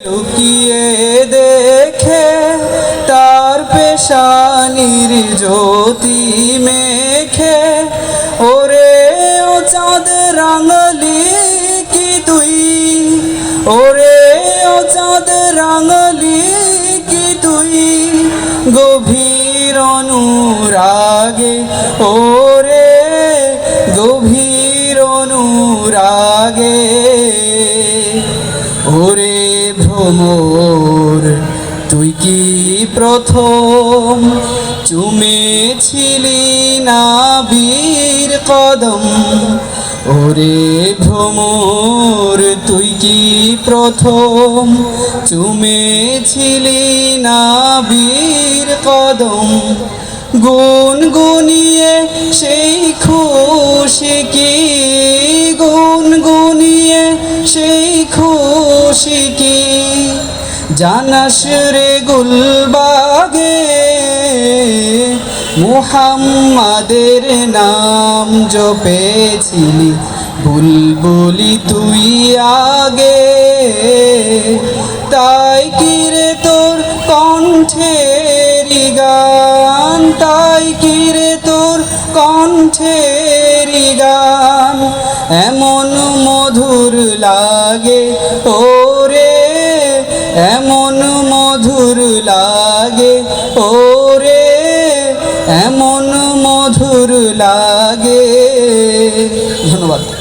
লুকিয়ে দেখে তার পেশানির জ্যোতি মেখে, ওরে ও চাঁদ রাঙলি কি তুই? ওরে ও চাঁদ রাঙলি কি তুই? গভীর অনুরাগে, ওরে গভীর অনুরাগে, ওরে ভ্রমর তুই কি প্রথম? চুমেছিলি না বীর কদম? ওরে ভ্রমর, তুই কি প্রথম? চুমেছিলি না বীর কদম? গুন গুনিয়ে সেই খুশি কি? গুন গুনিয়ে সেই খুশি কি? জানাস রে গুলবাগে মুহাম্মাদের নাম জপেছিলি। বুলবুলি তুই আগে। তাই কি রে তোর কণ্ঠেরি গান? তাই কি রে তোর কণ্ঠেরি গান? এমন মধুর লাগে ওরে এমন মধুর লাগে ওরে এমন মধুর লাগে। ধন্যবাদ।